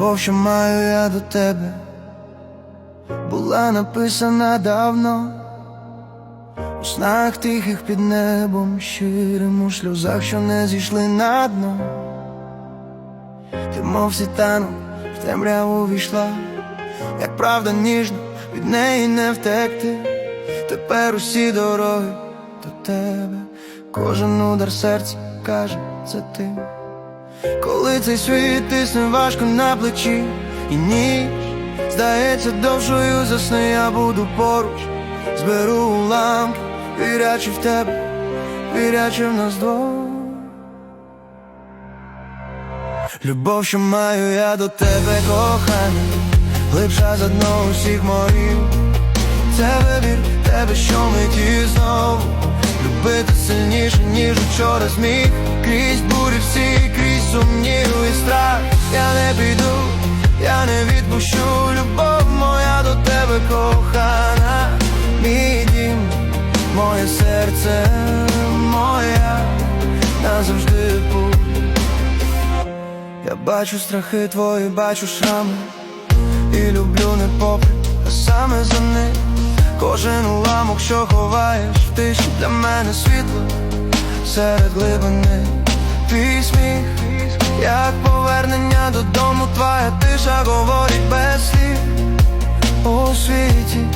Любов, що маю я до тебе, була написана давно, у снах тихих під небом, щирим у сльозах, що не зійшли на дно. Ти мов світанок в темряву війшла, як правда ніжна, від неї не втекти. Тепер усі дороги до тебе, кожен удар серця каже, це ти. Коли цей світ тисне важко на плечі і ніч здається довшою засни, я буду поруч, зберу уламки, вірячи в тебе, вірячи в нас двох. Любов, що маю я до тебе, кохана, глибша за дно усіх морів. Це вибір тебе, що миті знову Любити сильніше, ніж вчора зміг. Крізь бурі всі, крізь сумнів і страх. Я не піду, я не відпущу. Любов моя до тебе кохана. Мій дім, моє серце моя назавжди путь. Я бачу страхи твої, бачу шрами і люблю не попри, а саме за них Кожен уламок, що ховаєш в тиші для мене світло серед глибини Твій сміх, як повернення додому, твоя тиша говорить без слів у світі,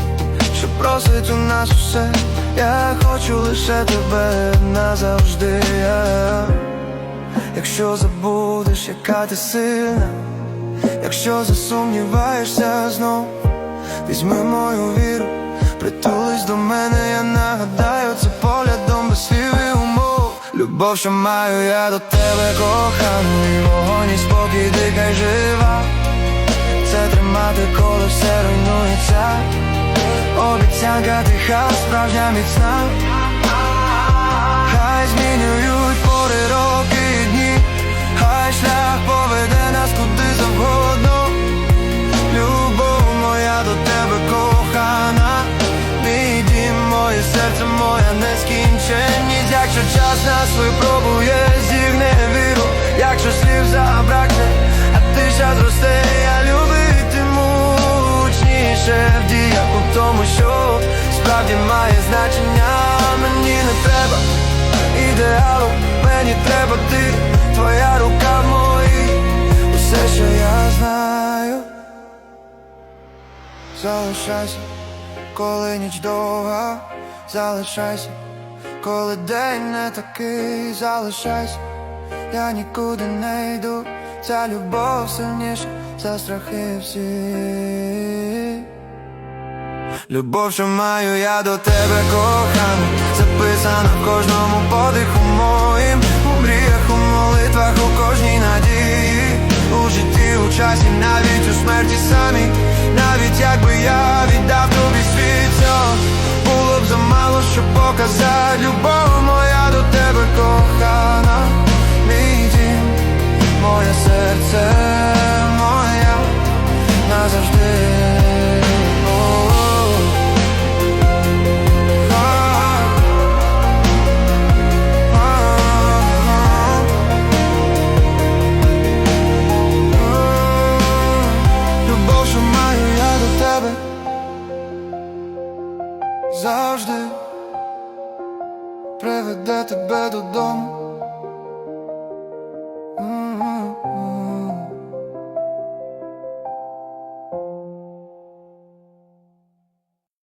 що просить у нас усе. Я хочу лише тебе назавжди. Якщо забудеш, яка ти сильна. Якщо засумніваєшся знов, візьми мою віру, притулись до мене, я нагадаю, це поглядом без слів і умов. Любов, що маю я до тебе, коханий вогонь і спокій, дикай жива. Це тримати, коли все руйнується. Обіцянка тиха, справжня міцна. Якщо час нас випробує, зігне віру, якщо слів забракне, а ти тиша зросте, я любитиму. Гучніше в діях у тому, що справді має значення, мені не треба ідеалу, мені треба ти, твоя рука в моїй, усе, що я знаю. Залишайся, коли ніч довга, залишайся, коли день не такий, залишайся, я нікуди не йду, ця любов сильніша за страхи всі. Любов, що маю я до тебе кохана, записана в кожному подиху моїм, у мріях, у молитвах, у кожній надії, у житті, у часі, навіть у смерті завжди приведе тебе додому.